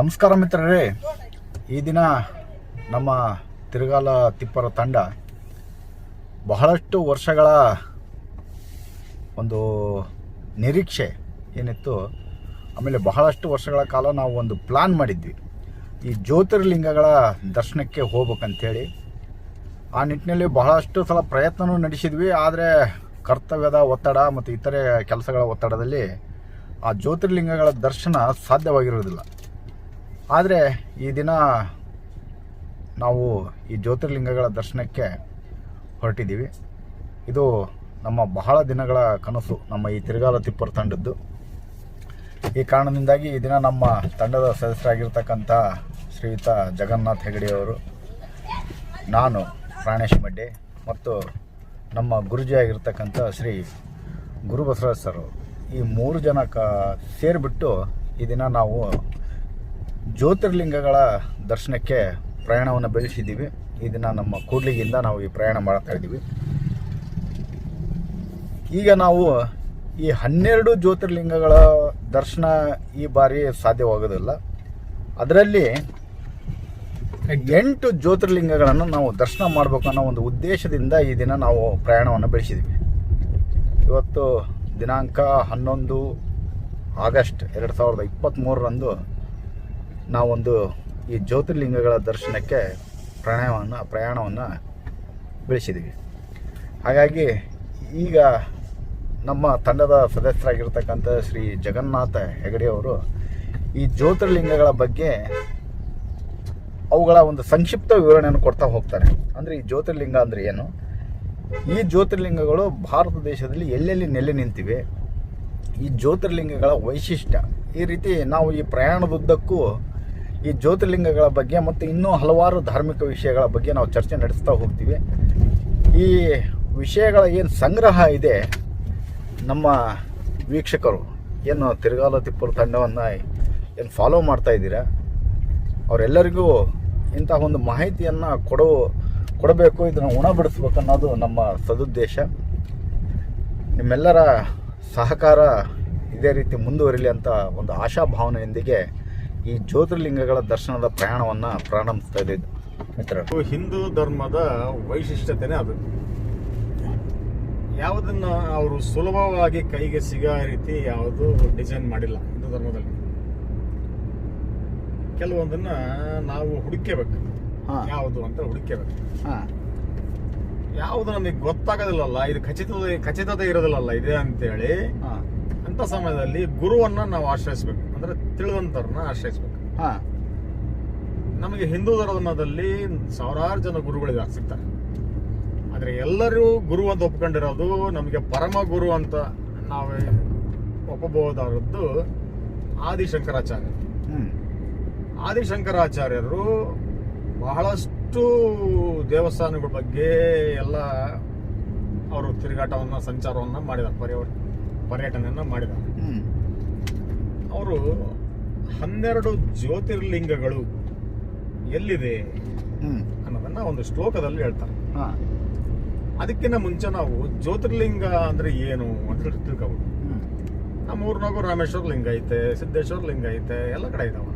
ನಮಸ್ಕಾರ ಮಿತ್ರರೇ. ಈ ದಿನ ನಮ್ಮ ತಿರುಗಾಲ ತಿಪ್ಪರ ತಂಡ ಬಹಳಷ್ಟು ವರ್ಷಗಳ ಒಂದು ನಿರೀಕ್ಷೆ ಏನಿತ್ತು, ಆಮೇಲೆ ಬಹಳಷ್ಟು ವರ್ಷಗಳ ಕಾಲ ನಾವು ಒಂದು ಪ್ಲಾನ್ ಮಾಡಿದ್ವಿ. ಈ ಜ್ಯೋತಿರ್ಲಿಂಗಗಳ ದರ್ಶನಕ್ಕೆ ಹೋಗ್ಬೇಕಂಥೇಳಿ ಆ ನಿಟ್ಟಿನಲ್ಲಿ ಬಹಳಷ್ಟು ಸಲ ಪ್ರಯತ್ನವೂ ನಡೆಸಿದ್ವಿ, ಆದರೆ ಕರ್ತವ್ಯದ ಒತ್ತಡ ಮತ್ತು ಇತರೆ ಕೆಲಸಗಳ ಒತ್ತಡದಲ್ಲಿ ಆ ಜ್ಯೋತಿರ್ಲಿಂಗಗಳ ದರ್ಶನ ಸಾಧ್ಯವಾಗಿರೋದಿಲ್ಲ ಆದರೆ ಈ ದಿನ ನಾವು ಈ ಜ್ಯೋತಿರ್ಲಿಂಗಗಳ ದರ್ಶನಕ್ಕೆ ಹೊರಟಿದ್ದೀವಿ. ಇದು ನಮ್ಮ ಬಹಳ ದಿನಗಳ ಕನಸು, ನಮ್ಮ ಈ ತಿರುಗಾಲ ತಿಪ್ಪರ್ ತಂಡದ್ದು. ಈ ಕಾರಣದಿಂದಾಗಿ ಈ ದಿನ ನಮ್ಮ ತಂಡದ ಸದಸ್ಯರಾಗಿರ್ತಕ್ಕಂಥ ಶ್ರೀಯುತ ಜಗನ್ನಾಥ್ ಹೆಗಡೆಯವರು ನಾನು ಪ್ರಾಣೇಶ್ ಮಡ್ಡೆ ಮತ್ತು ನಮ್ಮ ಗುರುಜಿ ಆಗಿರ್ತಕ್ಕಂಥ ಶ್ರೀ ಗುರು ಬಸವರಾಜ್ ಸರ್ ಈ ಮೂರು ಜನ ಕ ಸೇರಿಬಿಟ್ಟು ಈ ದಿನ ನಾವು ಜ್ಯೋತಿರ್ಲಿಂಗಗಳ ದರ್ಶನಕ್ಕೆ ಪ್ರಯಾಣವನ್ನು ಬೆಳೆಸಿದ್ದೀವಿ. ಇದನ್ನು ದಿನ ನಮ್ಮ ಕೂಡ್ಲಿಗಿಂದ ನಾವು ಈ ಪ್ರಯಾಣ ಮಾಡ್ತಾ ಇದ್ದೀವಿ. ಈಗ ನಾವು ಈ ಹನ್ನೆರಡು ಜ್ಯೋತಿರ್ಲಿಂಗಗಳ ದರ್ಶನ ಈ ಬಾರಿ ಸಾಧ್ಯವಾಗೋದಿಲ್ಲ. ಅದರಲ್ಲಿ ಎಂಟು ಜ್ಯೋತಿರ್ಲಿಂಗಗಳನ್ನು ನಾವು ದರ್ಶನ ಮಾಡಬೇಕು ಅನ್ನೋ ಒಂದು ಉದ್ದೇಶದಿಂದ ಈ ದಿನ ನಾವು ಪ್ರಯಾಣವನ್ನು ಬೆಳೆಸಿದ್ವಿ ಇವತ್ತು ದಿನಾಂಕ ಹನ್ನೊಂದು ಆಗಸ್ಟ್ ಎರಡು ಸಾವಿರದ ಇಪ್ಪತ್ತ್ಮೂರರಂದು ನಾವೊಂದು ಈ ಜ್ಯೋತಿರ್ಲಿಂಗಗಳ ದರ್ಶನಕ್ಕೆ ಪ್ರಯಾಣವನ್ನು ಪ್ರಯಾಣವನ್ನು ಬೆಳೆಸಿದ್ದೀವಿ. ಹಾಗಾಗಿ ಈಗ ನಮ್ಮ ತಂಡದ ಸದಸ್ಯರಾಗಿರ್ತಕ್ಕಂಥ ಶ್ರೀ ಜಗನ್ನಾಥ ಹೆಗಡೆಯವರು ಈ ಜ್ಯೋತಿರ್ಲಿಂಗಗಳ ಬಗ್ಗೆ ಅವುಗಳ ಒಂದು ಸಂಕ್ಷಿಪ್ತ ವಿವರಣೆಯನ್ನು ಕೊಡ್ತಾ ಹೋಗ್ತಾರೆ. ಅಂದರೆ ಈ ಜ್ಯೋತಿರ್ಲಿಂಗ ಅಂದರೆ ಏನು? ಈ ಜ್ಯೋತಿರ್ಲಿಂಗಗಳು ಭಾರತ ದೇಶದಲ್ಲಿ ಎಲ್ಲೆಲ್ಲಿ ನೆಲೆ ನಿಂತಿವೆ? ಈ ಜ್ಯೋತಿರ್ಲಿಂಗಗಳ ವೈಶಿಷ್ಟ್ಯ. ಈ ರೀತಿ ನಾವು ಈ ಪ್ರಯಾಣದುದ್ದಕ್ಕೂ ಈ ಜ್ಯೋತಿರ್ಲಿಂಗಗಳ ಬಗ್ಗೆ ಮತ್ತು ಇನ್ನೂ ಹಲವಾರು ಧಾರ್ಮಿಕ ವಿಷಯಗಳ ಬಗ್ಗೆ ನಾವು ಚರ್ಚೆ ನಡೆಸ್ತಾ ಹೋಗ್ತೀವಿ. ಈ ವಿಷಯಗಳ ಏನು ಸಂಗ್ರಹ ಇದೆ, ನಮ್ಮ ವೀಕ್ಷಕರು ಏನು ತಿರುಗಾಲ ತಿಪ್ಪರು ತಂಡವನ್ನು ಏನು ಫಾಲೋ ಮಾಡ್ತಾ ಇದ್ದೀರಾ? ಅವರೆಲ್ಲರಿಗೂ ಇಂತಹ ಒಂದು ಮಾಹಿತಿಯನ್ನು ಕೊಡೋ, ಕೊಡಬೇಕು, ಇದನ್ನು ಉಣಬಡಿಸ್ಬೇಕು ಅನ್ನೋದು ನಮ್ಮ ಸದುದ್ದೇಶ. ನಿಮ್ಮೆಲ್ಲರ ಸಹಕಾರ ಇದೇ ರೀತಿ ಮುಂದುವರಿಲಿ ಅಂತ ಒಂದು ಆಶಾಭಾವನೆಯೊಂದಿಗೆ ಈ ಜ್ಯೋತಿರ್ಲಿಂಗಗಳ ದರ್ಶನದ ಪ್ರಯಾಣವನ್ನು ಪ್ರಾರಂಭಿಸ್ತಾ ಇದೆ ಮಿತ್ರರು. ಇದು ಹಿಂದೂ ಧರ್ಮದ ವೈಶಿಷ್ಟ್ಯತೆನೇ ಅದು. ಯಾವುದನ್ನ ಅವರು ಸುಲಭವಾಗಿ ಕೈಗೆ ಸಿಗೋ ರೀತಿ ಯಾವುದು ಡಿಸೈನ್ ಮಾಡಿಲ್ಲ ಹಿಂದೂ ಧರ್ಮದಲ್ಲಿ. ಕೆಲವೊಂದನ್ನ ನಾವು ಹುಡುಕೇಬೇಕು ಹಾಂ. ಯಾವುದು ಅಂತ ಹುಡುಕೇಬೇಕು ಹಾಂ. ಯಾವುದು ನಮಗೆ ಗೊತ್ತಾಗೋದಿಲ್ಲಲ್ಲ ಇದು ಖಚಿತ ಖಚಿತತೆ ಇರೋದಿಲ್ಲಲ್ಲ ಇದೆ ಅಂತೇಳಿ ಅಂತ ಸಮಯದಲ್ಲಿ ಗುರುವನ್ನ ನಾವು ಆಶ್ರಯಿಸ್ಬೇಕು. ಅಂದ್ರೆ ತಿಳಿದಂತರನ್ನ ಆಶ್ರಯಿಸ್ಬೇಕು. ಹಾಂ. ನಮಗೆ ಹಿಂದೂ ಧರ್ಮದಲ್ಲಿ ಸಾವಿರಾರು ಜನ ಗುರುಗಳಿದ್ದಾರೆ ಸಿಗ್ತಾರೆ. ಆದ್ರೆ ಎಲ್ಲರೂ ಗುರು ಅಂತ ಒಪ್ಕೊಂಡಿರೋದು ನಮಗೆ ಪರಮ ಗುರು ಅಂತ ನಾವು ಒಪ್ಪಬಹುದಾದದ್ದು ಆದಿಶಂಕರಾಚಾರ್ಯ ಆದಿಶಂಕರಾಚಾರ್ಯರು ಬಹಳಷ್ಟು ದೇವಸ್ಥಾನಗಳ ಬಗ್ಗೆ ಎಲ್ಲ ಅವರು ತಿರುಗಾಟವನ್ನ ಸಂಚಾರವನ್ನ ಮಾಡಿದ್ದಾರೆ ಪರ್ಯವ ಪರ್ಯಟನೆಯನ್ನ ಮಾಡಿದ್ದಾರೆ ಅವರು ಹನ್ನೆರಡು ಜ್ಯೋತಿರ್ಲಿಂಗಗಳು ಎಲ್ಲಿದೆ ಅನ್ನೋದನ್ನ ಒಂದು ಶ್ಲೋಕದಲ್ಲಿ ಹೇಳ್ತಾರೆ. ಅದಕ್ಕಿಂತ ಮುಂಚೆ ನಾವು ಜ್ಯೋತಿರ್ಲಿಂಗ ಅಂದ್ರೆ ಏನು ಅಂತ ತಿಳ್ಕೊಬೋದು. ನಮ್ಮ ಊರ್ನಾಗೂ ರಾಮೇಶ್ವರ ಲಿಂಗ ಐತೆ ಸಿದ್ದೇಶ್ವರ ಲಿಂಗ ಐತೆ ಎಲ್ಲ ಕಡೆ ಇದಾವ.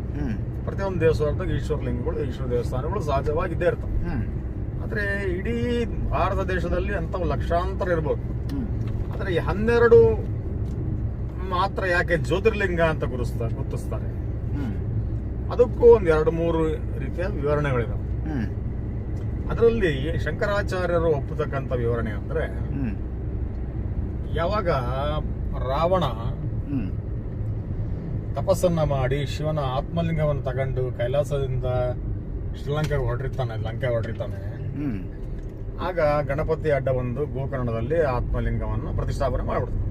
ಪ್ರತಿಯೊಂದು ದೇವಸ್ಥಾನದಾಗ ಈಶ್ವರ ಲಿಂಗಗಳು ಈಶ್ವರ ದೇವಸ್ಥಾನಗಳು ಸಹಜವಾಗಿ ಇದ್ದೇ ಇರ್ತವೆ. ಆದ್ರೆ ಇಡೀ ಭಾರತ ದೇಶದಲ್ಲಿ ಅಂಥವು ಲಕ್ಷಾಂತರ ಇರ್ಬೋದು. ಆದ್ರೆ ಈ ಹನ್ನೆರಡು ಮಾತ್ರ ಯಾಕೆ ಜ್ಯೋತಿರ್ಲಿಂಗ ಅಂತ ಗುರುಸ್ತಾರೆ ಗುರುತಿಸ್ತಾರೆ? ಅದಕ್ಕೂ ಒಂದ್ ಎರಡು ಮೂರು ರೀತಿಯ ವಿವರಣೆಗಳಿದಾವೆ. ಅದರಲ್ಲಿ ಶಂಕರಾಚಾರ್ಯರು ಒಪ್ಪತಕ್ಕಂಥ ವಿವರಣೆ ಅಂದ್ರೆ ಯಾವಾಗ ರಾವಣ ತಪಸ್ಸನ್ನ ಮಾಡಿ ಶಿವನ ಆತ್ಮಲಿಂಗವನ್ನು ತಗೊಂಡು ಕೈಲಾಸದಿಂದ ಶ್ರೀಲಂಕೆಗೆ ಹೊರಟಿರ್ತಾನೆ ಲಂಕೆ ಹೊರಟಿರ್ತಾನೆ ಆಗ ಗಣಪತಿ ಅಡ್ಡ ಒಂದು ಗೋಕರ್ಣದಲ್ಲಿ ಆತ್ಮಲಿಂಗವನ್ನು ಪ್ರತಿಷ್ಠಾಪನೆ ಮಾಡ್ಬಿಡ್ತಾನೆ.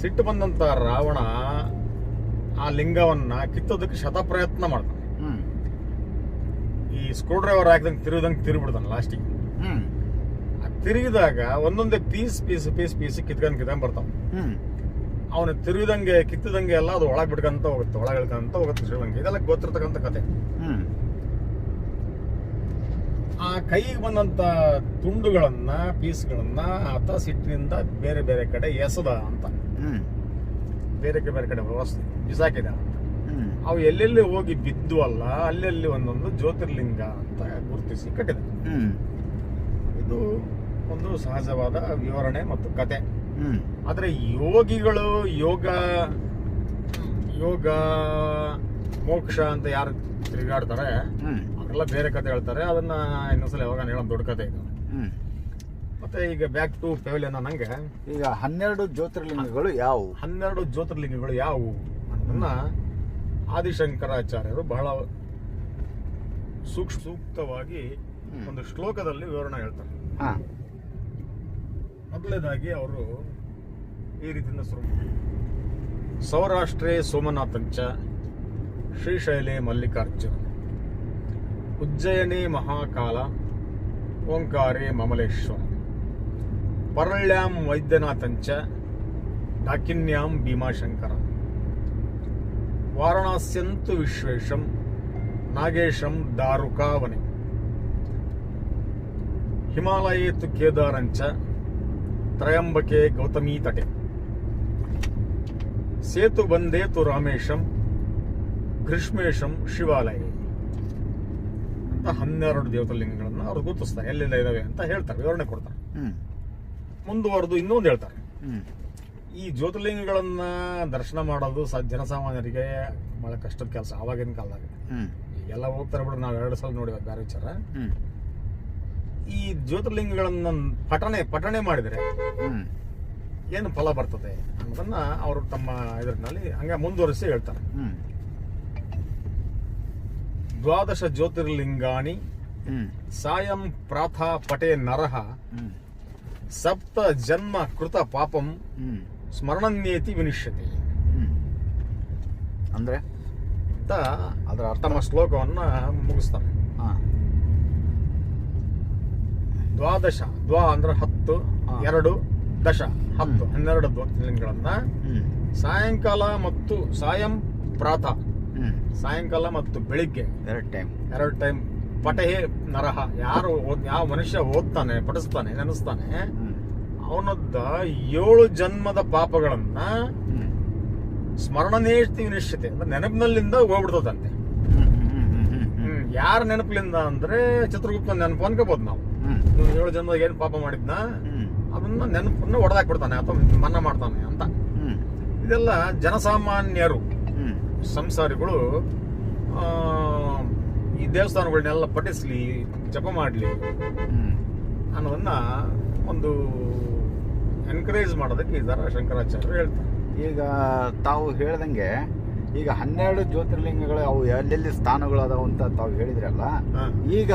ಸಿಟ್ಟು ಬಂದಂತ ರಾವಣ ಆ ಲಿಂಗವನ್ನ ಕಿತ್ತೋದಕ್ಕೆ ಶತ ಪ್ರಯತ್ನ ಮಾಡ್ತಾನೆ ಈ ಸ್ಕ್ರೂ ಡ್ರೈವರ್ ಹಾಕಿದಂಗೆ ತಿರುದಂಗೆ ತಿರುಗಿಬಿಡ್ತಾನೆ ಲಾಸ್ಟಿಗೆ ಆ ತಿರುಗಿದಾಗ ಒಂದೊಂದೇ ಪೀಸ್ ಪೀಸ್ ಪೀಸ್ ಪೀಸ್ ಕಿತ್ಕೊಂಡ್ ಕಿತ್ಕೊಂಡ್ ಬರ್ತಾವ. ಅವನು ತಿರುಗಿದಂಗೆ ಕಿತ್ತದಂಗೆ ಎಲ್ಲ ಅದು ಒಳಗೆ ಬಿಡ್ಕಂತ ಹೋಗುತ್ತೆ ಒಳಗೆ ಇಳ್ಕಂತ ಹೋಗುತ್ತೆ ಶ್ರೀಲಂಕೆ. ಇದೆಲ್ಲ ಗೊತ್ತಿರ್ತಕ್ಕಂಥ ಕತೆ. ಆ ಕೈಗೆ ಬಂದಂತ ತುಂಡುಗಳನ್ನ ಪೀಸ್ಗಳನ್ನ ಆತ ಸಿಟ್ಟಿನಿಂದ ಬೇರೆ ಬೇರೆ ಕಡೆ ಎಸದ ಅಂತ. ಬೇರೆ ಬೇರೆ ಕಡೆ ವ್ಯವಸ್ಥೆ ಬಿಸಾಕಿದ ಅವು ಎಲ್ಲೆಲ್ಲಿ ಹೋಗಿ ಬಿದ್ದು ಅಲ್ಲ ಅಲ್ಲೆಲ್ಲಿ ಒಂದೊಂದು ಜ್ಯೋತಿರ್ಲಿಂಗ ಅಂತ ಗುರುತಿಸಿ ಕಟ್ಟಿದ. ಇದು ಒಂದು ಸಹಜವಾದ ವಿವರಣೆ ಮತ್ತು ಕತೆ. ಆದರೆ ಯೋಗಿಗಳು ಯೋಗ ಯೋಗ ಮೋಕ್ಷ ಅಂತ ಯಾರು ತಿರುಗಾಡ್ತಾರೆ ಅವರೆಲ್ಲ ಬೇರೆ ಕತೆ ಹೇಳ್ತಾರೆ. ಅದನ್ನ ಇನ್ನೊಂದ್ಸಲ ಯಾವಾಗ ಹೇಳೋ ದೊಡ್ಡ ಕತೆ ಇದು. ಮತ್ತೆ ಈಗ ಬ್ಯಾಕ್ ಟು ಪೆವಿಲಿಯನ್ ಅನ್ನಂಗೆ ಈಗ ಹನ್ನೆರಡು ಜ್ಯೋತಿರ್ಲಿಂಗಗಳು ಯಾವುವು ಹನ್ನೆರಡು ಜ್ಯೋತಿರ್ಲಿಂಗಗಳು ಯಾವುವು ಅನ್ನೋದನ್ನ ಆದಿಶಂಕರಾಚಾರ್ಯರು ಬಹಳ ಸೂಕ್ಷ್ಮ ಸೂಕ್ತವಾಗಿ ಒಂದು ಶ್ಲೋಕದಲ್ಲಿ ವಿವರಣೆ ಹೇಳ್ತಾರೆ. ಹಾ. ಮೊದಲನೇದಾಗಿ ಅವರು ಈ ರೀತಿಯಿಂದ ಶುರು. ಸೌರಾಷ್ಟ್ರೇ ಸೋಮನಾಥಂಚ ಶ್ರೀಶೈಲೆ ಮಲ್ಲಿಕಾರ್ಜುನ ಉಜ್ಜಯನೇ ಮಹಾಕಾಲ ಓಂಕಾರೇ ಮಮಲೇಶ್ವರ. ಪರಳ್ಯಾಂ ವೈದ್ಯನಾಥಂಚ ಡಾಕಿನ್ಯಾಂ ಭೀಮಾಶಂಕರ. ವಾರಣಾಸ್ಯಂತು ವಿಶ್ವೇಶಂ, ನಾಗೇಶಂ ದಾರುಕಾವನೆ. ಹಿಮಾಲಯೇತು ಕೇದಾರಂಚ, ತ್ರಯಂಬಕೆ ಗೌತಮೀ ತಟೆ ಸೇತು ಬಂದೇತು ರಾಮೇಶಂ, ಗ್ರೀಷ್ಮೇಶಂ ಶಿವಾಲಯ. ಅಂತ ಹನ್ನೆರಡು ದೇವತಲಿಂಗಗಳನ್ನು ಅವರು ಗುರುತಿಸ್ತಾರೆ. ಎಲ್ಲೆಲ್ಲ ಇದಾವೆ ಅಂತ ಹೇಳ್ತಾರೆ, ವಿವರಣೆ ಕೊಡ್ತಾರೆ. ಮುಂದುವರೆದು ಇನ್ನೊಂದು ಹೇಳ್ತಾರೆ. ಈ ಜ್ಯೋತಿರ್ಲಿಂಗಗಳನ್ನ ದರ್ಶನ ಮಾಡೋದು ಸ ಜನಸಾಮಾನ್ಯರಿಗೆ ಬಹಳ ಕಷ್ಟದ ಕೆಲಸ ಆವಾಗಿನ ಕಾಲದಾಗ. ಈಗೆಲ್ಲ ಹೋಗ್ತಾರೆ ಬಿಡ್ರಿ ನಾವು ಎರಡು ಸಲ ನೋಡಿ ಬೇರೆ ವಿಚಾರ. ಈ ಜ್ಯೋತಿರ್ಲಿಂಗಗಳನ್ನ ಪಠಣೆ ಪಠಣೆ ಮಾಡಿದರೆ ಏನು ಫಲ ಬರ್ತದೆ ಅನ್ನೋದನ್ನ ಅವರು ತಮ್ಮ ಇದರಲ್ಲಿ ಹಂಗೆ ಮುಂದುವರಿಸಿ ಹೇಳ್ತಾರೆ. ದ್ವಾದಶ ಜ್ಯೋತಿರ್ಲಿಂಗಾಣಿ ಸಾಯಂ ಪ್ರಾಥ ಪಟೇ ನರಹ ಸಪ್ತ ಜನ್ಮ ಕೃತ ಪಾಪಂ ಸ್ಮರಣನ್ಯೇತಿ ವಿನಿಶ್ಯತೆ. ಅಂದ್ರೆ? ಅಂತ ಅದರ ಅರ್ಥ ತಮ್ಮ ಶ್ಲೋಕವನ್ನ ಮುಗಿಸ್ತಾರೆ. ದ್ವಾದಶ. ದ್ವಾ ಅಂದ್ರೆ ಹತ್ತು. ಎರಡು ದಶ ಹತ್ತು. ಹನ್ನೆರಡು ದ್ವ ಹ್ಮ್. ಸಾಯಂಕಾಲ ಮತ್ತು ಸಾಯಂ ಪ್ರಾತಃ. ಸಾಯಂಕಾಲ ಮತ್ತು ಬೆಳಿಗ್ಗೆ. ಎರಡು ಟೈಮ್ ಎರಡು ಟೈಮ್ ಪಟಹೇ ನರಹ. ಯಾರು ಯಾವ ಮನುಷ್ಯ ಓದ್ತಾನೆ ಪಠಿಸ್ತಾನೆ ನೆನೆಸ್ತಾನೆ ಅವನದ್ದ ಏಳು ಜನ್ಮದ ಪಾಪಗಳನ್ನ ಸ್ಮರಣನೇ ನಿಶ್ಚಿತೆ ಅಂದ್ರೆ ನೆನಪಿನಲ್ಲಿಂದ ಹೋಗ್ಬಿಡ್ತದಂತೆ. ಯಾರ ನೆನಪಿನಿಂದ ಅಂದ್ರೆ ಚಿತ್ರಗುಪ್ತ ನೆನಪು ಅನ್ಕೋಬಹುದು ನಾವು. ಏಳು ಜನ್ಮದಾಗ ಏನ್ ಪಾಪ ಮಾಡಿದ್ನ? ಅದನ್ನ ನೆನಪನ್ನ ಹೊಡೆದಾಕ್ಬಿಡ್ತಾನೆ ಅಥವಾ ಮನ್ನಾ ಮಾಡ್ತಾನೆ ಅಂತ. ಇದೆಲ್ಲ ಜನಸಾಮಾನ್ಯರು ಸಂಸಾರಿಗಳು ಈ ದೇವಸ್ಥಾನಗಳನ್ನೆಲ್ಲ ಪಠಿಸ್ಲಿ ಜಪ ಮಾಡಲಿ ಅನ್ನೋದನ್ನ ಒಂದು ಎನ್ಕರೇಜ್ ಮಾಡೋದಕ್ಕೆ ಈ ಥರ ಶಂಕರಾಚಾರ್ಯರು ಹೇಳ್ತಾರೆ. ಈಗ ತಾವು ಹೇಳ್ದಂಗೆ ಈಗ ಹನ್ನೆರಡು ಜ್ಯೋತಿರ್ಲಿಂಗಗಳು ಅವು ಎಲ್ಲೆಲ್ಲಿ ಸ್ಥಾನಗಳು ಅದಾವ ಅಂತ ತಾವು ಹೇಳಿದ್ರಲ್ಲ ಈಗ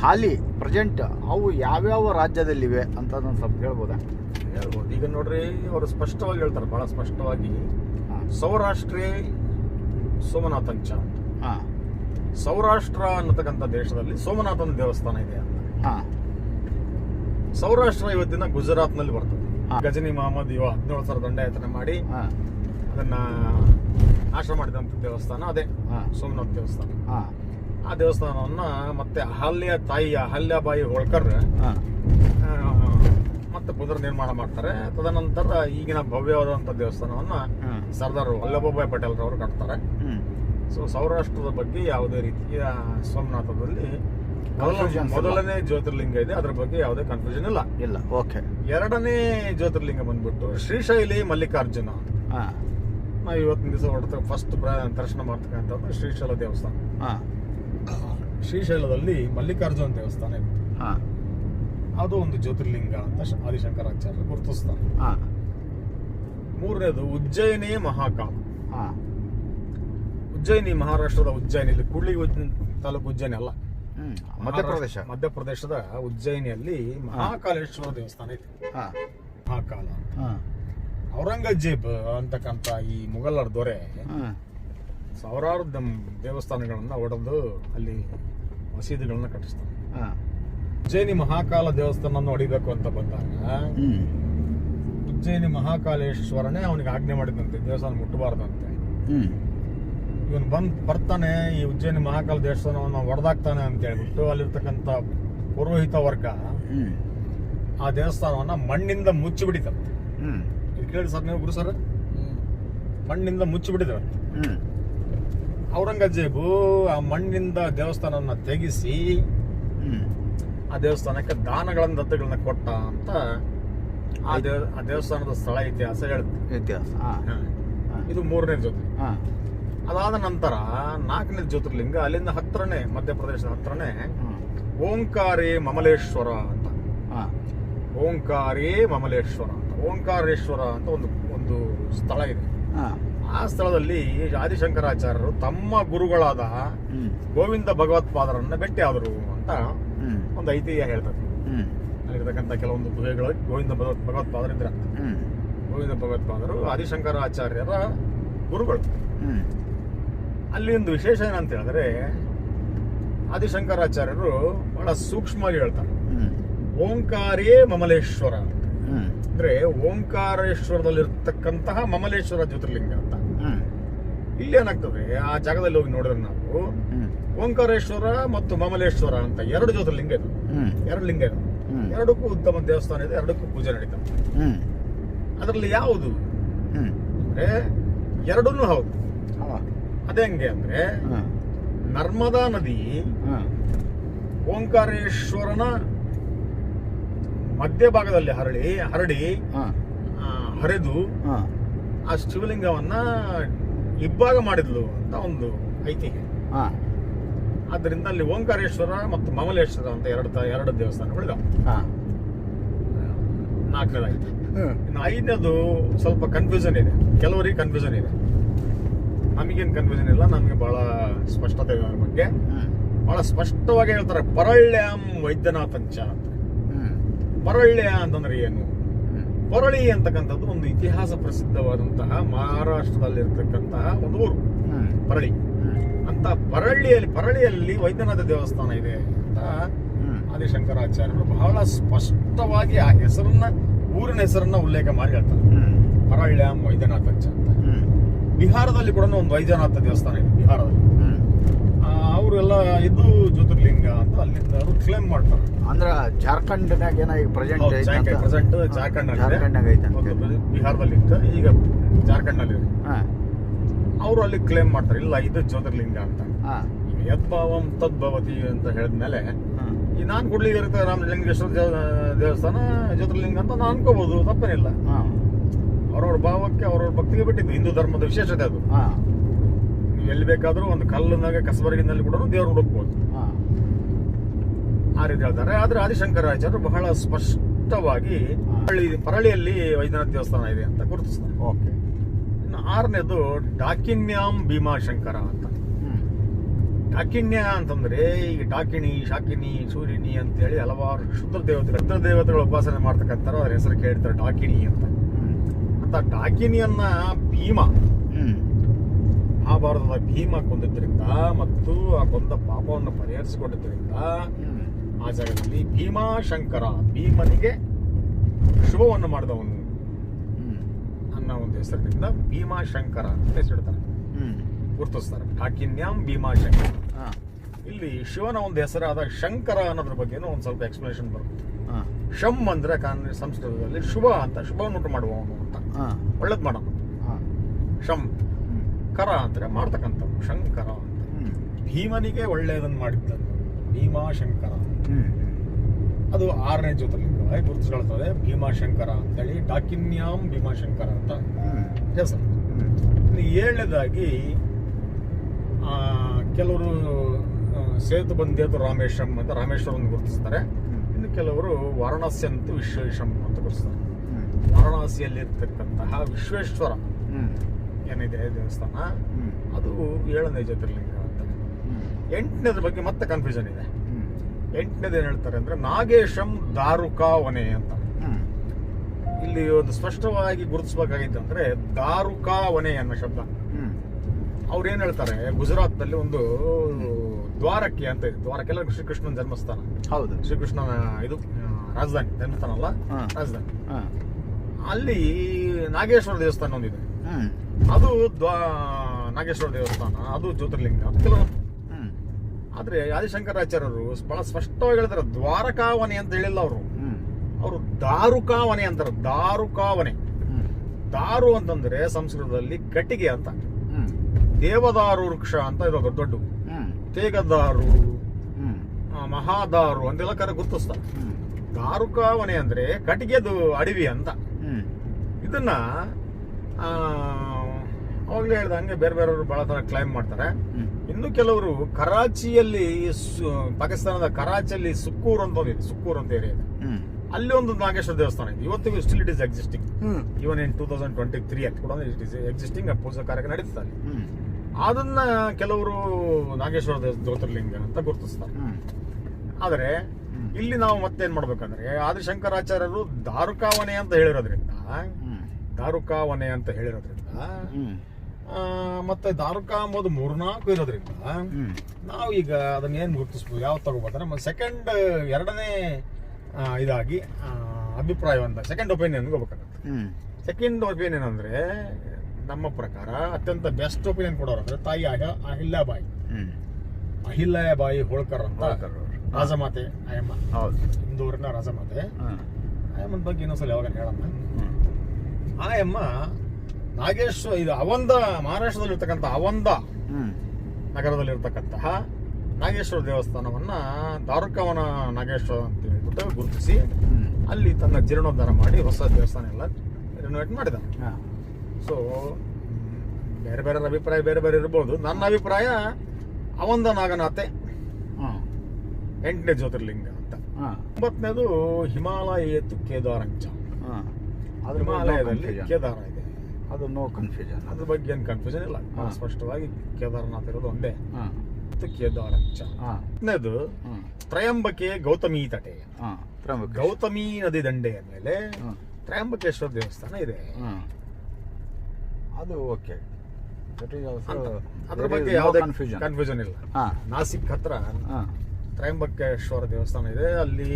ಹಾಲಿ ಪ್ರೆಸೆಂಟ್ ಅವು ಯಾವ್ಯಾವ ರಾಜ್ಯದಲ್ಲಿವೆ ಅಂತ ನಾನು ಸ್ವಲ್ಪ ಹೇಳ್ಬೋದಾ? ಹೇಳ್ಬೋದು. ಈಗ ನೋಡ್ರಿ ಅವರು ಸ್ಪಷ್ಟವಾಗಿ ಹೇಳ್ತಾರೆ ಬಹಳ ಸ್ಪಷ್ಟವಾಗಿ. ಸೌರಾಷ್ಟ್ರೀ ಸೋಮನಾಥಂಚ ಹಾ. ಸೌರಾಷ್ಟ್ರ ಅನ್ನತಕ್ಕಂಥ ದೇಶದಲ್ಲಿ ಸೋಮನಾಥನ ದೇವಸ್ಥಾನ ಇದೆ ಅಂತ. ಹಾ. ಸೌರಾಷ್ಟ್ರ ಇವತ್ತಿನ ಗುಜರಾತ್ನಲ್ಲಿ ಬರ್ತದೆ. ಗಜನಿ ಮಹಮ್ಮದ್ ಇವ ಹದಿನೇಳು ಸಾವಿರ ದಂಡಯಾತ್ರೆ ಮಾಡಿ ಅದನ್ನ ನಾಶ ಮಾಡಿದಂಥ ದೇವಸ್ಥಾನ ಅದೇ ಸೋಮನಾಥ ದೇವಸ್ಥಾನ. ಆ ದೇವಸ್ಥಾನವನ್ನ ಮತ್ತೆ ಅಹಲ್ಯ ತಾಯಿ ಅಹಲ್ಯಾಬಾಯಿ ಹೋಳ್ಕರ್ ಮತ್ತೆ ಪುನರ್ ನಿರ್ಮಾಣ ಮಾಡ್ತಾರೆ. ತದನಂತರ ಈಗಿನ ಭವ್ಯವಾದಂಥ ದೇವಸ್ಥಾನವನ್ನ ಸರ್ದಾರ್ ವಲ್ಲಭಭಾಯಿ ಪಟೇಲ್ ರವರು ಕಟ್ತಾರೆ ಸೊ ಸೌರಾಷ್ಟ್ರದ ಬಗ್ಗೆ ಯಾವುದೇ ರೀತಿಯ ಸೋಮನಾಥದಲ್ಲಿ. ಮೊದಲನೇ ಜ್ಯೋತಿರ್ಲಿಂಗ ಇದೆ ಅದ್ರ ಬಗ್ಗೆ ಯಾವುದೇ ಕನ್ಫ್ಯೂಷನ್ ಇಲ್ಲ. ಇಲ್ಲ ಓಕೆ ಎರಡನೇ ಜ್ಯೋತಿರ್ಲಿಂಗ ಬಂದ್ಬಿಟ್ಟು ಶ್ರೀಶೈಲಿ ಮಲ್ಲಿಕಾರ್ಜುನ. ಹಾ. ನಾವು ಇವತ್ತಿನ ದಿವಸ ಹೊರತ ಫಸ್ಟ್ ದರ್ಶನ ಮಾಡ್ತಕ್ಕಂಥದ್ದು ಶ್ರೀಶೈಲ ದೇವಸ್ಥಾನ. ಹಾ. ಶ್ರೀಶೈಲದಲ್ಲಿ ಮಲ್ಲಿಕಾರ್ಜುನ ದೇವಸ್ಥಾನ ಇದೆ. ಹಾ. ಅದು ಒಂದು ಜ್ಯೋತಿರ್ಲಿಂಗ ಅಂತ ಆದಿಶಂಕರಾಚಾರ್ಯ ಗುರುತಿಸ್ತಾರೆ. ಹಾ. ಮೂರನೇದು ಉಜ್ಜಯಿನಿ ಮಹಾಕಾಲ. ಹಾ. ಉಜ್ಜಯಿನಿ ಮಹಾರಾಷ್ಟ್ರದ ಉಜ್ಜಯಿನಿ ಇಲ್ಲಿ ಕುಳ್ಳಿ ತಾಲೂಕು ಉಜ್ಜಯಿನಿ ಅಲ್ಲ. ಮಧ್ಯಪ್ರದೇಶ. ಮಧ್ಯಪ್ರದೇಶದ ಉಜ್ಜಯಿನಿಯಲ್ಲಿ ಮಹಾಕಾಲೇಶ್ವರ ದೇವಸ್ಥಾನ ಇದೆ ಹಾ. ಮಹಾಕಾಲ. ಔರಂಗಜೇಬ್ ಅಂತಕ್ಕಂತ ಈ ಮುಘಲರ ದೊರೆ ಸಾವಿರಾರು ದೇವಸ್ಥಾನಗಳನ್ನ ಒಡೆದು ಅಲ್ಲಿ ಮಸೀದಿಗಳನ್ನ ಕಟ್ಟಿಸ್ತಾನೆ. ಹಾ. ಉಜ್ಜಯಿನಿ ಮಹಾಕಾಲ ದೇವಸ್ಥಾನ ಹೊಡಿಬೇಕು ಅಂತ ಬಂದಾಗ ಉಜ್ಜಯಿನಿ ಮಹಾಕಾಲೇಶ್ವರನೇ ಅವನಿಗೆ ಆಜ್ಞೆ ಮಾಡಿದಂತೆ ದೇವಸ್ಥಾನ ಮುಟ್ಟಬಾರ್ದಂತೆ ಇವನು ಬಂದ್ ಬರ್ತಾನೆ ಈ ಉಜ್ಜಯಿನಿ ಮಹಾಕಾಲ ದೇವಸ್ಥಾನವನ್ನು ಹೊಡೆದಾಕ್ತಾನೆ ಅಂತ ಹೇಳ್ಬಿಟ್ಟು ಅಲ್ಲಿರ್ತಕ್ಕಂಥ ಪುರೋಹಿತ ವರ್ಗ ಆ ದೇವಸ್ಥಾನವನ್ನ ಮಣ್ಣಿಂದ ಮುಚ್ಚಿ ಬಿಡಿತಂತೆ ಹ್ಮ್. ಇದು ಕೇಳಿ ಸರ್ ನೀವು ಗುರು ಸರ್? ಮಣ್ಣಿಂದ ಮುಚ್ಚಿ ಬಿಡಿದ್ರಂತೆ ಔರಂಗಜೇಬು ಆ ಮಣ್ಣಿಂದ ದೇವಸ್ಥಾನವನ್ನ ತೆಗೆಸಿ ಆ ದೇವಸ್ಥಾನಕ್ಕೆ ದಾನಗಳನ್ನ ದತ್ತಗಳನ್ನ ಕೊಟ್ಟ ಅಂತ ಆ ದೇವ ಆ ದೇವಸ್ಥಾನದ ಸ್ಥಳ ಇತಿಹಾಸ ಹೇಳುತ್ತೆ. ಇತಿಹಾಸ. ಹಾ. ಹ. ಇದು ಮೂರನೇ ಜೊತೆ. ಹಾ ಅದಾದ ನಂತರ ನಾಲ್ಕನೇ ಜ್ಯೋತಿರ್ಲಿಂಗ ಅಲ್ಲಿಂದ ಹತ್ರನೇ ಮಧ್ಯಪ್ರದೇಶದ ಹತ್ರನೇ ಓಂಕಾರೇ ಮಮಲೇಶ್ವರ ಅಂತ. ಹಾ. ಓಂಕಾರಿ ಮಮಲೇಶ್ವರ ಅಂತ. ಓಂಕಾರೇಶ್ವರ ಅಂತ ಒಂದು ಒಂದು ಸ್ಥಳ ಇದೆ. ಆ ಸ್ಥಳದಲ್ಲಿ ಆದಿಶಂಕರಾಚಾರ್ಯರು ತಮ್ಮ ಗುರುಗಳಾದ ಗೋವಿಂದ ಭಗವತ್ಪಾದರನ್ನ ಆದರು ಅಂತ ಒಂದು ಐತಿಹ್ಯ ಹೇಳ್ತಾರೆ ಅಲ್ಲಿರ್ತಕ್ಕಂಥ ಕೆಲವೊಂದು ಗುಹೆಗಳು ಗೋವಿಂದ ಭಗವತ್ ಭಗವತ್ಪಾದರು ಇದ್ರ. ಗೋವಿಂದ ಭಗವತ್ಪಾದರು ಆದಿಶಂಕರಾಚಾರ್ಯರ ಗುರುಗಳು. ಅಲ್ಲಿ ಒಂದು ವಿಶೇಷ ಏನಂತ ಹೇಳಿದ್ರೆ ಆದಿಶಂಕರಾಚಾರ್ಯರು ಬಹಳ ಸೂಕ್ಷ್ಮವಾಗಿ ಹೇಳ್ತಾರೆ. ಓಂಕಾರೇ ಮಮಲೇಶ್ವರ ಅಂತ. ಅಂದ್ರೆ ಓಂಕಾರೇಶ್ವರದಲ್ಲಿರ್ತಕ್ಕಂತಹ ಮಮಲೇಶ್ವರ ಜ್ಯೋತಿರ್ಲಿಂಗ ಅಂತ. ಇಲ್ಲಿ ಏನಾಗ್ತದೆ ಆ ಜಾಗದಲ್ಲಿ ಹೋಗಿ ನೋಡಿದ್ರೆ ನಾವು ಓಂಕಾರೇಶ್ವರ ಮತ್ತು ಮಮಲೇಶ್ವರ ಅಂತ ಎರಡು ಜ್ಯೋತಿರ್ಲಿಂಗ ಇದು. ಎರಡು ಲಿಂಗ ಇದು. ಎರಡಕ್ಕೂ ಉತ್ತಮ ದೇವಸ್ಥಾನ ಇದೆ ಎರಡಕ್ಕೂ ಪೂಜೆ ನಡೀತದೆ. ಅದರಲ್ಲಿ ಯಾವುದು? ಅಂದ್ರೆ ಎರಡನ್ನೂ ಹೌದು. ಅವ ಅದೇ ಹೆಂಗೆ ಅಂದ್ರೆ ನರ್ಮದಾ ನದಿ ಓಂಕಾರೇಶ್ವರನ ಮಧ್ಯಭಾಗದಲ್ಲಿ ಹರಳಿ ಹರಡಿ ಹರಿದು ಆ ಶಿವಲಿಂಗವನ್ನ ಇಬ್ಬಾಗ ಮಾಡಿದ್ಲು ಅಂತ ಒಂದು ಐತಿಹ್ಯ. ಆದ್ರಿಂದ ಅಲ್ಲಿ ಓಂಕಾರೇಶ್ವರ ಮತ್ತು ಮಮಲೇಶ್ವರ ಅಂತ ಎರಡು ಎರಡು ದೇವಸ್ಥಾನಗಳಿದಾವೆ ಹಾ. ನಾಲ್ಕನೇದಾಯ್ತು ಇನ್ನು ಐದನೇದು ಸ್ವಲ್ಪ ಕನ್ಫ್ಯೂಷನ್ ಇದೆ. ಕೆಲವರಿಗೆ ಕನ್ಫ್ಯೂಷನ್ ಇದೆ. ನಮಗೇನು ಕನ್ಫ್ಯೂಷನ್ ಇಲ್ಲ ನಮಗೆ ಬಹಳ ಸ್ಪಷ್ಟತೆ ಇದೆ ಅದ್ರ ಬಗ್ಗೆ. ಬಹಳ ಸ್ಪಷ್ಟವಾಗಿ ಹೇಳ್ತಾರೆ ಪರಳ್ಯಾಂ ವೈದ್ಯನಾಥಂಚ ಅಂತ. ಪರಳ್ಯ ಅಂತಂದ್ರೆ ಏನು? ಪರಳಿ ಅಂತಕ್ಕಂಥದ್ದು ಒಂದು ಇತಿಹಾಸ ಪ್ರಸಿದ್ಧವಾದಂತಹ ಮಹಾರಾಷ್ಟ್ರದಲ್ಲಿರ್ತಕ್ಕಂತಹ ಒಂದು ಊರು. ಪರಳಿ. ಅಂತ ಪರಳ್ಳಿಯಲ್ಲಿ ಪರಳಿಯಲ್ಲಿ ವೈದ್ಯನಾಥ ದೇವಸ್ಥಾನ ಇದೆ ಅಂತ ಆದಿಶಂಕರಾಚಾರ್ಯರು ಬಹಳ ಸ್ಪಷ್ಟವಾಗಿ ಆ ಹೆಸರನ್ನ ಊರಿನ ಹೆಸರನ್ನ ಉಲ್ಲೇಖ ಮಾಡಿ ಹೇಳ್ತಾರೆ. ಪರಳ್ಯಂ ವೈದ್ಯನಾಥ ವೈದ್ಯನಾಥಂಚ ಅಂತ. ಬಿಹಾರದಲ್ಲಿ ಕೂಡ ಒಂದು ವೈದ್ಯನಾಥ ದೇವಸ್ಥಾನ ಇದೆ ಬಿಹಾರದಲ್ಲಿ. ಅವರೆಲ್ಲ ಇದು ಜ್ಯೋತಿರ್ಲಿಂಗ ಅಂತ ಅಲ್ಲಿಂದ ಅವರು ಕ್ಲೇಮ್ ಮಾಡ್ತಾರೆ. ಅಂದ್ರೆ ಜಾರ್ಖಂಡ್ನಾಗ ಪ್ರೆಸೆಂಟ್ ಐತೆ ಜಾರ್ಖಂಡ್- ಜಾರ್ಖಂಡ್ನಾಗ ಐತೆ ಬಿಹಾರದಲ್ಲಿ ಇತ್ತು. ಈಗ ಜಾರ್ಖಂಡ್ ಇದೆ ಅವರು ಅಲ್ಲಿ ಕ್ಲೇಮ್ ಮಾಡ್ತಾರೆ. ಇಲ್ಲ ಇದು ಜ್ಯೋತಿರ್ಲಿಂಗ ಅಂತ. ಯದ್ಭಾವಂ ತದ್ಭವತಿ ಅಂತ ಹೇಳಿದ್ಮೇಲೆ ಮೇಲೆ ಈ ನಾನ್ ಕೊಡ್ಲಿಕ್ಕೆ ಇರುತ್ತೆ ರಾಮಲಿಂಗೇಶ್ವರ ದೇವಸ್ಥಾನ ಜ್ಯೋತಿರ್ಲಿಂಗ ಅಂತ ನಾನು ಅನ್ಕೋಬಹುದು ತಪ್ಪೇನಿಲ್ಲ. ಅವ್ರವ್ರ ಭಾವಕ್ಕೆ ಅವ್ರವ್ರ ಭಕ್ತಿಗೆ ಬಿಟ್ಟಿದ್ದು ಹಿಂದೂ ಧರ್ಮದ ವಿಶೇಷತೆ ಅದು. ಹಾ. ನೀವು ಎಲ್ಲಿ ಬೇಕಾದರೂ ಒಂದು ಕಲ್ಲಿನಾಗ ಕಸಬರಗಿನಲ್ಲಿ ಕೂಡ ದೇವ್ರು ಹುಡುಕ್ಬೋದು. ಹಾ. ಆ ರೀತಿ ಹೇಳ್ತಾರೆ. ಆದ್ರೆ ಆದಿಶಂಕರಾಚಾರ್ಯರು ಬಹಳ ಸ್ಪಷ್ಟವಾಗಿ ಪರಳಿ ಪರಳಿಯಲ್ಲಿ ವೈದ್ಯನಾಥ ದೇವಸ್ಥಾನ ಇದೆ ಅಂತ ಗುರುತಿಸ್ತಾರೆ. ಓಕೆ. ಇನ್ನು ಆರನೇದು ಡಾಕಿನ್ಯಾಂ ಭೀಮಾಶಂಕರ ಅಂತ. ಡಾಕಿಣ್ಯ ಡಾಕಿನ್ಯ ಅಂತಂದ್ರೆ ಈಗ ಡಾಕಿಣಿ ಶಾಕಿನಿ ಸೂರ್ಯಣಿ ಅಂತೇಳಿ ಹಲವಾರು ಶುದ್ಧ ದೇವತೆಗಳು ಶುದ್ಧ ದೇವತೆಗಳ ಉಪಾಸನೆ ಮಾಡ್ತಕ್ಕಂಥವ್ರು ಅದ್ರ ಹೆಸರು ಕೇಳ್ತಾರೆ ಡಾಕಿಣಿ ಅಂತ. ಅಂತ ಕಾಕಿನಿಯನ್ನ ಭೀಮ. ಮಹಾಭಾರತದ ಭೀಮ ಕೊಂದಿದ್ದರಿಂದ ಮತ್ತು ಆ ಕೊಂದ ಪಾಪವನ್ನು ಪರಿಹರಿಸಿಕೊಂಡಿದ್ದರಿಂದ ಆ ಜಾಗದಲ್ಲಿ ಭೀಮಾಶಂಕರ ಭೀಮನಿಗೆ ಶುಭವನ್ನು ಮಾಡಿದವನು. ಅನ್ನೋ ಒಂದು ಹೆಸರಿನಿಂದ ಭೀಮಾಶಂಕರ ಅಂತ ಹೆಸರಿಡ್ತಾರೆ ಗುರುತಿಸ್ತಾರೆ. ಕಾಕಿನ್ಯಾಂ ಭೀಮಾಶಂಕರ. ಇಲ್ಲಿ ಶಿವನ ಒಂದು ಹೆಸರಾದ ಶಂಕರ ಅನ್ನೋದ್ರ ಬಗ್ಗೆನೂ ಒಂದು ಸ್ವಲ್ಪ ಎಕ್ಸ್ಪ್ಲನೇಷನ್ ಬರುತ್ತೆ. ಹಾ ಶಂ ಅಂದ್ರೆ ಕಾನ್ ಸಂಸ್ಕೃತದಲ್ಲಿ ಶುಭ ಅಂತ ಶುಭವನ್ನುಂಟು ಮಾಡುವವನು ಅಂತ. ಒಳ್ಳೇದು ಮಾಡೋನು ಶಮ್ ಕರ ಅಂದ್ರೆ ಮಾಡ್ತಕ್ಕಂಥ ಶಂಕರ ಅಂತ. ಭೀಮನಿಗೆ ಒಳ್ಳೆಯದನ್ನು ಮಾಡಿದ್ದನು ಭೀಮಾಶಂಕರ ಅದು ಆರನೇ ಜ್ಯೋತಿರ್ಲಿಂಗವಾಗಿ ಗುರುತಿಸ್ಕೊಳ್ತದೆ? ಭೀಮಾಶಂಕರ ಅಂತೇಳಿ ಡಾಕಿನ್ಯಾಂ ಭೀಮಾಶಂಕರ ಅಂತ ಹೆಸರು. ಏಳನೇದಾಗಿ ಕೆಲವರು ಸೇತು ಬಂದೇತು ರಾಮೇಶಂ ಅಂತ ರಾಮೇಶ್ವರವನ್ನು ಗುರುತಿಸ್ತಾರೆ. ಇನ್ನು ಕೆಲವರು ವಾರಣಾಸಿ ಅಂತ ವಿಶ್ವೇಶಂ ಅಂತ ಕರೆಸ್ತಾರೆ ವಾರಣಾಸಿಯಲ್ಲಿರ್ತಕ್ಕಂತಹ ವಿಶ್ವೇಶ್ವರ ಏನಿದೆ ದೇವಸ್ಥಾನ? ಅದು ಏಳನೇ ಜ್ಯೋತಿರ್ಲಿಂಗ ಅಂತ. ಎಂಟನೇದ್ರ ಬಗ್ಗೆ ಮತ್ತೆ ಕನ್ಫ್ಯೂಷನ್ ಇದೆ. ಎಂಟನೇದು ಏನ್ ಹೇಳ್ತಾರೆ ಅಂದ್ರೆ ನಾಗೇಶಂ ದಾರುಕಾವನೆ ಅಂತ. ಇಲ್ಲಿ ಒಂದು ಸ್ಪಷ್ಟವಾಗಿ ಗುರುತಿಸಬೇಕಾಗಿತ್ತು ಅಂದ್ರೆ ದಾರುಕಾವನೆ ಅನ್ನೋ ಶಬ್ದ. ಅವ್ರು ಏನ್ ಹೇಳ್ತಾರೆ ಗುಜರಾತ್ನಲ್ಲಿ ಒಂದು ದ್ವಾರಕ್ಕೆ ಅಂತ ಇದೆ. ದ್ವಾರಕ್ಕೆ ಎಲ್ಲ ಶ್ರೀಕೃಷ್ಣನ ಜನ್ಮಸ್ಥಾನ. ಹೌದು. ಶ್ರೀಕೃಷ್ಣ ಇದು ರಾಜಧಾನಿ ಜನ್ಮಸ್ಥಾನ ಅಲ್ಲ ರಾಜಧಾನಿ. ಅಲ್ಲಿ ನಾಗೇಶ್ವರ ದೇವಸ್ಥಾನ ಒಂದಿದೆ. ಅದು ದ್ವಾ ನಾಗೇಶ್ವರ ದೇವಸ್ಥಾನ ಅದು ಜ್ಯೋತಿರ್ಲಿಂಗ ಕೆಲವು. ಆದ್ರೆ ಆದಿಶಂಕರಾಚಾರ್ಯರು ಬಹಳ ಸ್ಪಷ್ಟವಾಗಿ ಹೇಳ್ತಾರೆ ದ್ವಾರಕಾವನೆ ಅಂತ ಹೇಳಿಲ್ಲ ಅವರು. ಅವರು ದಾರುಕಾವನೆ ಅಂತಾರೆ ದಾರುಕಾವನೆ. ದಾರು ಅಂತಂದ್ರೆ ಸಂಸ್ಕೃತದಲ್ಲಿ ಕಟ್ಟಿಗೆ ಅಂತ. ದೇವದಾರು ವೃಕ್ಷ ಅಂತ ಇರೋದು ದೊಡ್ಡ ತೇಗದಾರು ಮಹಾದಾರು ಅಂತೆಲ್ಲ ಕರೆ ಗುರ್ತಿಸ್ತ. ದಾರುಕಾವನೆ ಅಂದ್ರೆ ಕಟ್ಟಿಗೆದು ಅಡವಿ ಅಂತ. ಇದನ್ನ ಅವಾಗ್ಲೇ ಹೇಳ್ದಂಗೆ ಬೇರೆ ಬೇರೆಯವರು ಬಹಳ ತರ ಕ್ಲೈಮ್ ಮಾಡ್ತಾರೆ. ಇನ್ನು ಕೆಲವರು ಕರಾಚಿಯಲ್ಲಿ ಪಾಕಿಸ್ತಾನದ ಕರಾಚಿಯಲ್ಲಿ ಸುಕ್ಕೂರ್ ಅಂತ ಒಂದಿದೆ ಸುಕ್ಕೂರ್ ಅಂತ ಏರಿಯಾ ಇದೆ. ಅಲ್ಲಿ ಒಂದು ನಾಗೇಶ್ವರ ದೇವಸ್ಥಾನ ಇದೆ. ಇವತ್ತಿಗೂ still it is existing even in two thousand twenty three ಅಲ್ಲಿ ಕೂಡ ಇಟ್ ಇಸ್ ಎಕ್ಸಿಸ್ಟಿಂಗ್ ಪೂಜಾ ಕಾರ್ಯಕ್ರಮ ಹ್ಮ್. ಅದನ್ನ ಕೆಲವರು ನಾಗೇಶ್ವರ ಜ್ಯೋತಿರ್ಲಿಂಗ ಅಂತ ಗುರುತಿಸ್ತಾರೆ. ಆದರೆ ಇಲ್ಲಿ ನಾವು ಮತ್ತೇನ್ ಮಾಡ್ಬೇಕಂದ್ರೆ ಆದಿಶಂಕರಾಚಾರ್ಯರು ದಾರುಕಾವನೆ ಅಂತ ಹೇಳಿರೋದ್ರಿಂದ ದಾರುಕಾವನೆ ಅಂತ ಹೇಳಿರೋದ್ರಿಂದ ಮತ್ತೆ ದಾರುಕ ಅಂಬೋದು ಮೂರ್ನಾಲ್ಕು ಇರೋದ್ರಿಂದ ನಾವು ಈಗ ಅದನ್ನ ಏನ್ ಗುರುತಿಸ್ಬೋದು ಯಾವ್ದು ತಗೋಬೋದಂದ್ರೆ ಸೆಕೆಂಡ್ ಎರಡನೇ ಇದಾಗಿ ಅಭಿಪ್ರಾಯವಂತ ಸೆಕೆಂಡ್ ಒಪಿನಿಯನ್ ಹೋಗ್ಬೇಕಾಗತ್ತೆ. ಸೆಕೆಂಡ್ ಒಪಿನಿಯನ್ ಅಂದ್ರೆ ನಮ್ಮ ಪ್ರಕಾರ ಅತ್ಯಂತ ಬೆಸ್ಟ್ ಒಪಿನಿಯನ್ ಕೊಡೋರು ಅಂದ್ರೆ ತಾಯಿ ಅಹ ಅಹಿಲ್ಲಾಬಾಯಿ ಅಹಿಲ್ಲಾಯಬಾಯಿ ಅಹಿಲ್ಯಾಬಾಯಿ ಹೋಳ್ಕರ್ ಅಂತ. ರಾಜಮಾತೆ ಆಯಮ್ಮ ಹೌದು. ಇಂದೂರಿನ ರಾಜಮಾತೆ. ಆಯಮ್ಮನ ಬಗ್ಗೆ ಇನ್ನೊಂದ್ಸಲ ಯಾವಾಗ ಹೇಳಮ್ಮ. ಆಯಮ್ಮ ನಾಗೇಶ್ವರ ಇದು ಅವಂದ ಮಹಾರಾಷ್ಟ್ರದಲ್ಲಿರ್ತಕ್ಕಂಥ ಅವಂದ ನಗರದಲ್ಲಿರ್ತಕ್ಕಂತಹ ನಾಗೇಶ್ವರ ದೇವಸ್ಥಾನವನ್ನ ದಾರುಕವನ ನಾಗೇಶ್ವರ ಅಂತ ಹೇಳ್ಬಿಟ್ಟು ಗುರುತಿಸಿ ಅಲ್ಲಿ ತನ್ನ ಜೀರ್ಣೋದ್ಧಾರ ಮಾಡಿ ಹೊಸ ದೇವಸ್ಥಾನ ಎಲ್ಲ ರಿನೋವೇಟ್ ಮಾಡಿದ. ಹಾ. ಸೊ ಬೇರೆ ಬೇರೆ ಅಭಿಪ್ರಾಯ ಬೇರೆ ಬೇರೆ ಇರ್ಬೋದು. ನನ್ನ ಅಭಿಪ್ರಾಯ ಅವಂದ ನಾಗನಾಥೆ. ಎಂಟನೇ ಜ್ಯೋತಿರ್ಲಿಂಗ ಅಂತ. ಒಂಬತ್ತನೇದು ಒಂಬತ್ತನೇದು ಹಿಮಾಲಯೇತು ಕೇದಾರಂಚ ಹಿಮಾಲಯದಲ್ಲಿ ಕೇದಾರ ಇದೆ. ಅದು ನೋ ಕನ್ಫ್ಯೂಷನ್ ಅದ್ರ ಬಗ್ಗೆ ಏನು ಕನ್ಫ್ಯೂಷನ್ ಇಲ್ಲ. ಸ್ಪಷ್ಟವಾಗಿ ಕೇದಾರನಾಥ್ ಇರೋದು ಒಂದೇ. ಕೇದಾರಂಚ ಹಾ. ಹತ್ತನೇದು ತ್ರಯಂಬಕೆ ಗೌತಮಿ ತಟೆ. ಗೌತಮಿ ನದಿ ದಂಡೆಯ ಮೇಲೆ ತ್ರಯಂಬಕೇಶ್ವರ ದೇವಸ್ಥಾನ ಇದೆ. ಅದು ಓಕೆ ದಟ್ ಈಸ್ ಆಲ್ಸೋ ಅದ್ರ ಬಗ್ಗೆ ಯಾವುದೇ ಕನ್ಫ್ಯೂಷನ್ ಕನ್ಫ್ಯೂಷನ್ ಇಲ್ಲ. ಹಾ. ನಾಸಿಕ್ ಹತ್ರ ಹಾ. ತ್ರಯಂಬಕೇಶ್ವರ ದೇವಸ್ಥಾನ ಇದೆ. ಅಲ್ಲಿ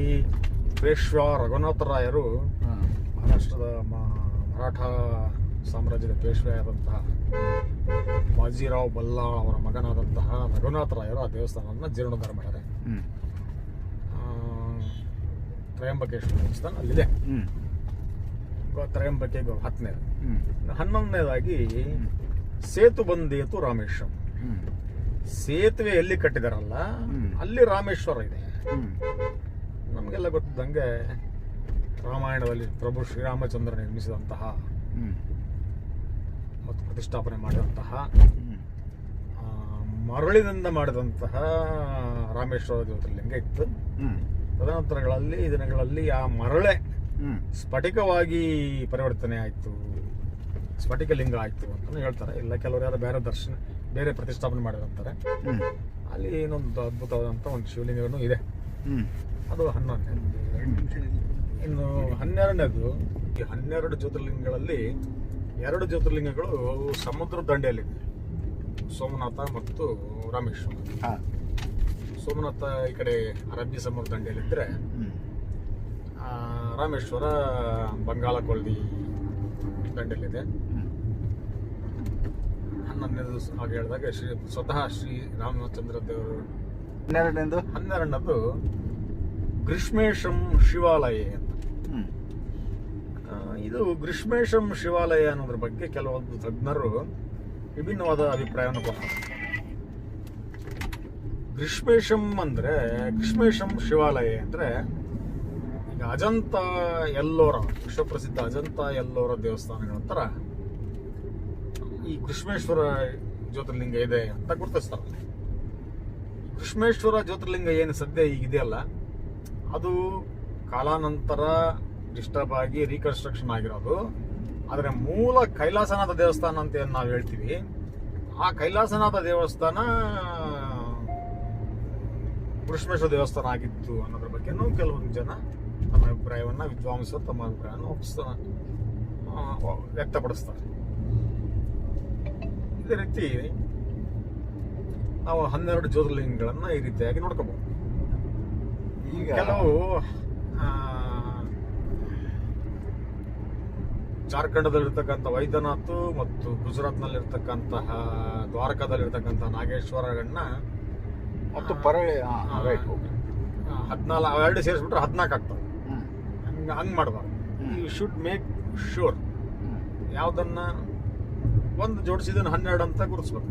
ಪೇಶ್ವ ರಘುನಾಥರಾಯರು ರಾಯರು ಮಹಾರಾಷ್ಟ್ರದ ಮರಾಠ ಸಾಮ್ರಾಜ್ಯದ ಪೇಶ್ವೆಯಾದಂತಹ ಬಾಜಿರಾವ್ ಬಲ್ಲಾಳ್ ಅವರ ಮಗನಾದಂತಹ ರಘುನಾಥರಾಯರು ಆ ದೇವಸ್ಥಾನವನ್ನು ಜೀರ್ಣೋದ್ಧಾರ ಮಾಡಿದೆ ತ್ರಯಂಬಕೇಶ್ವರ ದೇವಸ್ಥಾನ ಅಲ್ಲಿದೆ. ತ್ರಯಂಬಕೆ ಹತ್ತನೇದು. ಹ್ಮ್ ಹನ್ನೊಂದನೇದಾಗಿ ಸೇತು ಬಂದೇತು ರಾಮೇಶ್ವರ. ಸೇತುವೆ ಎಲ್ಲಿ ಕಟ್ಟಿದಾರಲ್ಲ ಅಲ್ಲಿ ರಾಮೇಶ್ವರ ಇದೆ. ನಮಗೆಲ್ಲ ಗೊತ್ತಿದ್ದಂಗೆ ರಾಮಾಯಣದಲ್ಲಿ ಪ್ರಭು ಶ್ರೀರಾಮಚಂದ್ರ ನಿರ್ಮಿಸಿದಂತಹ ಮತ್ತು ಪ್ರತಿಷ್ಠಾಪನೆ ಮಾಡಿದಂತಹ ಮರಳಿನಿಂದ ಮಾಡಿದಂತಹ ರಾಮೇಶ್ವರ ಜ್ಯೋತಿರ್ಲಿಂಗ ಇತ್ತು. ತದನಂತರಗಳಲ್ಲಿ ದಿನಗಳಲ್ಲಿ ಆ ಮರಳೆ ಸ್ಫಟಿಕವಾಗಿ ಪರಿವರ್ತನೆ ಆಯಿತು. ಸ್ಫಟಿಕಲಿಂಗ ಆಯಿತು ಅಂತ ಹೇಳ್ತಾರೆ. ಇಲ್ಲ ಕೆಲವರು ಯಾರು ಬೇರೆ ದರ್ಶನ ಬೇರೆ ಪ್ರತಿಷ್ಠಾಪನೆ ಮಾಡಿದಂತಾರೆ ಹ್ಮ್. ಅಲ್ಲಿ ಇನ್ನೊಂದು ಅದ್ಭುತವಾದಂಥ ಒಂದು ಶಿವಲಿಂಗನೂ ಇದೆ. ಅದು ಹನ್ನೊಂದು. ಇನ್ನು ಹನ್ನೆರಡನೇದು ಈ ಹನ್ನೆರಡು ಜ್ಯೋತಿರ್ಲಿಂಗಗಳಲ್ಲಿ ಎರಡು ಜ್ಯೋತಿರ್ಲಿಂಗಗಳು ಸಮುದ್ರ ದಂಡೆಯಲ್ಲಿದೆ. ಸೋಮನಾಥ ಮತ್ತು ರಾಮೇಶ್ವರ. ಸೋಮನಾಥ ಈ ಕಡೆ ಅರಬ್ಬಿ ಸಮುದ್ರ ದಂಡೆಯಲ್ಲಿದ್ದರೆ ರಾಮೇಶ್ವರ ಬಂಗಾಳ ಕೊಲ್ಲಿ ದಂಡೆಯಲ್ಲಿದೆ. ಹನ್ನೊಂದನೇದು ಹಾಗೆ ಹೇಳಿದಾಗ ಶ್ರೀ ಸ್ವತಃ ಶ್ರೀ ರಾಮಚಂದ್ರ ದೇವರು. ಹನ್ನೆರಡನೇದು? ಹನ್ನೆರಡನೇದು ಗ್ರೀಷ್ಮೇಶಂ ಶಿವಾಲಯ ಅಂತ. ಇದು ಗ್ರೀಷ್ಮೇಶಂ ಶಿವಾಲಯ ಅನ್ನೋದ್ರ ಬಗ್ಗೆ ಕೆಲವೊಂದು ತಜ್ಞರು ವಿಭಿನ್ನವಾದ ಅಭಿಪ್ರಾಯವನ್ನು ಕೊಡ್ತಾರೆ. ಗ್ರೀಷ್ಮೇಶಂ ಅಂದ್ರೆ ಗ್ರೀಷ್ಮೇಶಂ ಶಿವಾಲಯ ಅಂದ್ರೆ ಈಗ ಅಜಂತ ಎಲ್ಲೋರ ವಿಶ್ವಪ್ರಸಿದ್ಧ ಅಜಂತ ಎಲ್ಲೋರ ದೇವಸ್ಥಾನಗಳ ಹತ್ರ ಈ ಕೃಷ್ಣೇಶ್ವರ ಜ್ಯೋತಿರ್ಲಿಂಗ ಇದೆ ಅಂತ ಗುರುತಿಸ್ತಾರೆ. ಕೃಷ್ಣೇಶ್ವರ ಜ್ಯೋತಿರ್ಲಿಂಗ ಏನು ಸದ್ಯ ಈಗ ಇದೆಯಲ್ಲ, ಅದು ಕಾಲಾನಂತರ ಡಿಸ್ಟರ್ಬ್ ಆಗಿ ರೀಕನ್ಸ್ಟ್ರಕ್ಷನ್ ಆಗಿರೋದು. ಆದರೆ ಮೂಲ ಕೈಲಾಸನಾಥ ದೇವಸ್ಥಾನ ಅಂತ ಏನು ನಾವು ಹೇಳ್ತೀವಿ, ಆ ಕೈಲಾಸನಾಥ ದೇವಸ್ಥಾನ ಕೃಷ್ಣೇಶ್ವರ ದೇವಸ್ಥಾನ ಆಗಿತ್ತು ಅನ್ನೋದ್ರ ಬಗ್ಗೆನೂ ಕೆಲವೊಂದು ಜನ ತಮ್ಮ ಅಭಿಪ್ರಾಯವನ್ನ ವಿದ್ವಾಂಸರು ತಮ್ಮ ಅಭಿಪ್ರಾಯವನ್ನು ವ್ಯಕ್ತಪಡಿಸ್ತಾರೆ. ಇದೇ ರೀತಿ ನಾವು ಹನ್ನೆರಡು ಜ್ಯೋತಿರ್ಲಿಂಗಗಳನ್ನ ಈ ರೀತಿಯಾಗಿ ನೋಡ್ಕೋಬಹುದು ಈಗ ಕೆಲವು ಜಾರ್ಖಂಡದಲ್ಲಿರ್ತಕ್ಕಂಥ ವೈದ್ಯನಾಥ್ ಮತ್ತು ಗುಜರಾತ್ನಲ್ಲಿರ್ತಕ್ಕಂತಹ ದ್ವಾರಕಾದಲ್ಲಿರ್ತಕ್ಕಂಥ ನಾಗೇಶ್ವರಗಳನ್ನ ಮತ್ತು ಪರಳೆ ಹದಿನಾಲ್ಕು ಎರಡು ಸೇರಿಸ್ಬಿಟ್ರೆ ಹದಿನಾಲ್ಕು ಆಗ್ತವೆ. ಹಂಗೆ ಹಂಗ ಮಾಡಬಾರ್ದು. ಯು ಶುಡ್ ಮೇಕ್ ಶೂರ್ ಯಾವುದನ್ನ ಒಂದು ಜೋಡಿಸಿದನ್ನು ಹನ್ನೆರಡು ಅಂತ ಗುರುತಿಸ್ಬೇಕು.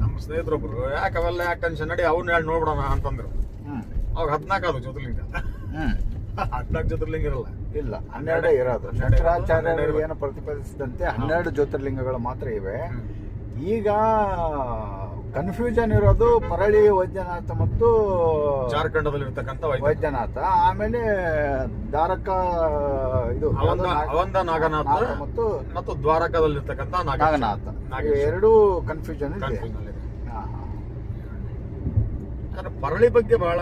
ನಮ್ಮ ಸ್ನೇಹಿತರೊಬ್ರು ಯಾಕೆ ಅವೆಲ್ಲ ಯಾಕೆ ಟೆನ್ಷನ್ ನಡಿ ಅವ್ನ ಹೇಳಿ ನೋಡ್ಬಿಡೋಣ ಅಂತಂದ್ರು. ಅವಾಗ ಹದಿನಾಲ್ಕು ಅದು ಜ್ಯೋತಿರ್ಲಿಂಗ. ಹದಿನಾಲ್ಕು ಜ್ಯೋತಿರ್ಲಿಂಗ ಇರಲ್ಲ. ಇಲ್ಲ ಹನ್ನೆರಡೇ ಇರೋದು ಹನ್ನೆರಡೇ ಇರೋದು, ಶಂಕರಾಚಾರ್ಯರು ಏನು ಪ್ರತಿಪಾದಿಸಿದಂತೆ ಹನ್ನೆರಡು ಜ್ಯೋತಿರ್ಲಿಂಗಗಳು ಮಾತ್ರ ಇವೆ. ಈಗ ಕನ್ಫ್ಯೂಷನ್ ಇರೋದು ಪರಳಿ ವೈದ್ಯನಾಥ ಮತ್ತು ಜಾರ್ಖಂಡದಲ್ಲಿ ಇರ್ತಕ್ಕಂಥ ವೈದ್ಯನಾಥ. ಆಮೇಲೆ ದ್ವಾರಕ ಇದು ಅವಂದ ನಾಗನಾಥ ಮತ್ತು ಮತ್ತು ದ್ವಾರಕದಲ್ಲಿ ಇರ್ತಕ್ಕಂಥ ನಾಗನಾಥ. ಎರಡೂ ಕನ್ಫ್ಯೂಷನ್ ಇದೆ. ಪರಳಿ ಬಗ್ಗೆ ಬಹಳ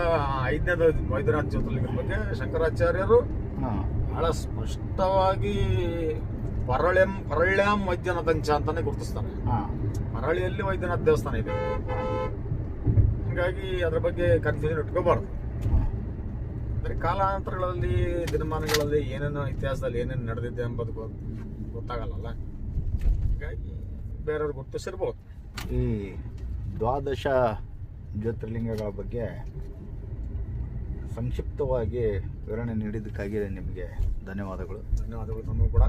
ಐದನೇದ ವೈದ್ಯನಾಥ ಜ್ಯೋತಿರ್ಲಿಂಗದ ಬಗ್ಗೆ ಶಂಕರಾಚಾರ್ಯರು. ಬಹಳ ಸ್ಪಷ್ಟವಾಗಿ ಪರಳೆಂ ಪರಳ್ಯಾಂ ವೈದ್ಯನಾಥಂಚ ಅಂತಾನೆ ಗುರುತಿಸ್ತಾನೆ ಹಾ. ಪರಳಿಯಲ್ಲಿ ವೈದ್ಯನಾಥ ದೇವಸ್ಥಾನ ಇದೆ. ಹಾಗಾಗಿ ಅದರ ಬಗ್ಗೆ ಕನ್ಫ್ಯೂಷನ್ ಇಟ್ಕೋಬಾರ್ದು. ಅಂದ್ರೆ ಕಾಲಾಂತರಗಳಲ್ಲಿ ದಿನಮಾನಗಳಲ್ಲಿ ಏನೇನು ಇತಿಹಾಸದಲ್ಲಿ ಏನೇನು ನಡೆದಿದೆ ಎಂಬುದು ಗೊತ್ತಾಗಲ್ಲ ಹೀಗಾಗಿ ಬೇರೆಯವ್ರು ಗುರುತಿಸಿರ್ಬೋದು. ಈ ದ್ವಾದಶ ಜ್ಯೋತಿರ್ಲಿಂಗಗಳ ಬಗ್ಗೆ ಸಂಕ್ಷಿಪ್ತವಾಗಿ ವಿವರಣೆ ನೀಡಿದ್ದಕ್ಕಾಗಿ ನಿಮಗೆ ಧನ್ಯವಾದಗಳು. ಧನ್ಯವಾದಗಳು ತಮಗೂ ಕೂಡ.